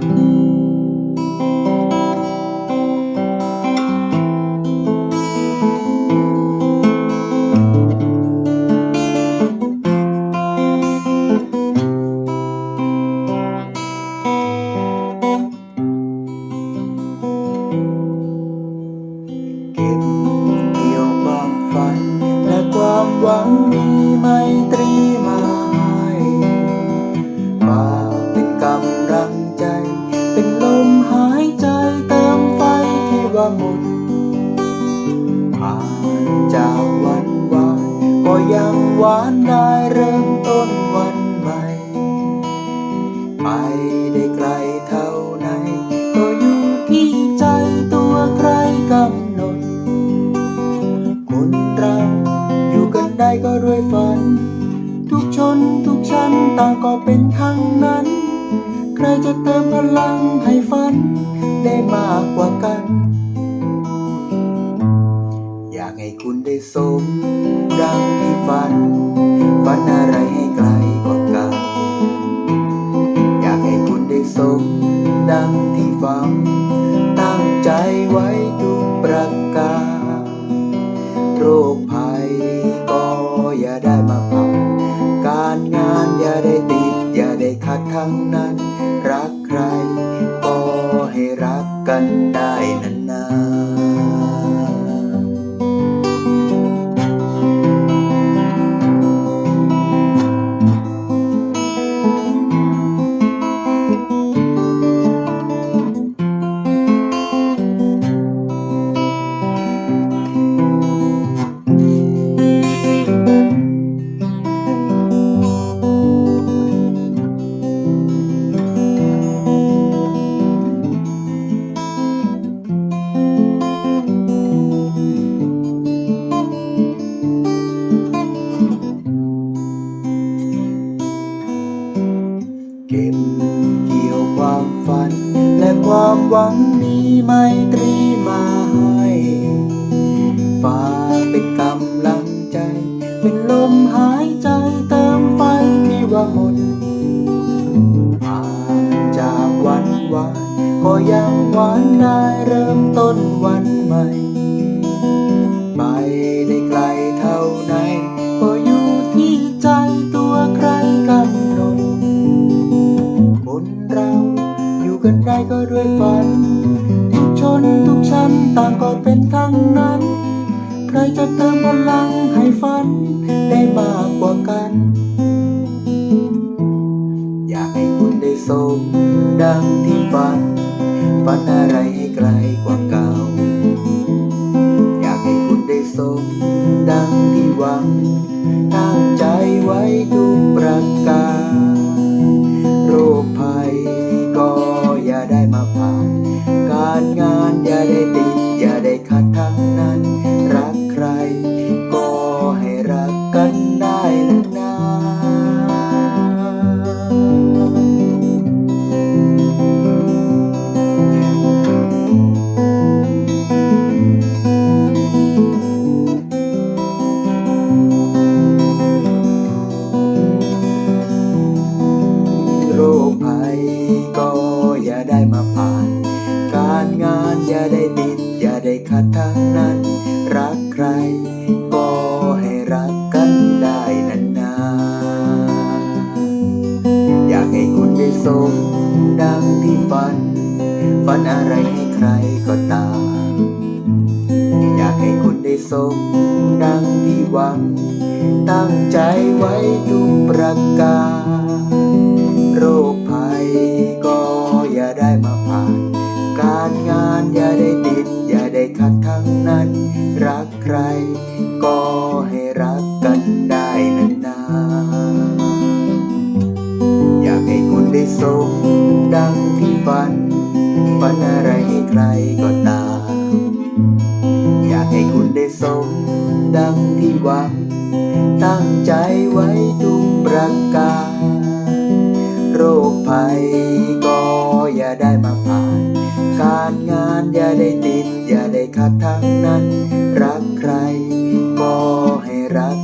เเริ่มต้นวันใหม่ ไปได้ไกลเท่าไหน ก็อยู่ที่ใจตัวใครกำหนด คนเราอยู่กันได้ก็ด้วยฝัน ทุกชนทุกชั้นต่างก็เป็นทั้งนั้น ใครจะเติมพลังให้ฝัน ได้มากกว่ากัน อยากให้คุณได้สมดังที่ฝัน ฝันอะไรให้ไกลกว่าเก่าอยากให้คุณได้สมดังที่ฝันตั้งใจไว้ทุกประการโรคภัยก็อย่าได้มาผ่านการงานอย่าได้ติด อย่าได้ขัดทั้งนั้น รักใคร ก็ให้รักกันได้นาน เก็บเกี่ยวความฝัน และความหวังมีไมตรีมาให้ฝากเป็นกำลังใจ เป็นลมหายใจเติมไฟที่ว่าหมดผ่านจากวันวานก็ยังหวานได้เริ่มต้นวันใหม่ ไปได้ไกล ก็ด้วยฝัน ทุกชนทุกชั้นต่างก็เป็นทั้งนั้น ใครจะเติมพลังให้ฝัน ได้มากกว่ากัน มดังที่ฝัน ฝันอะไรให้ใครก็ตาม อยากให้คุณได้สมดังที่หวัง ตั้งใจไว้ทุกประการ โรคภัยก็อย่าได้มา ได้สมดังที่ฝัน ฝันอะไรให้ใครก็ตาม อยากให้คุณได้สมดังที่หวัง ตั้งใจไว้ทุกประการโรคภัยก็อย่าได้มาผ่าน การงานอย่าได้ติด อย่าได้ขาดทั้งนั้น รักใครก็ให้รัก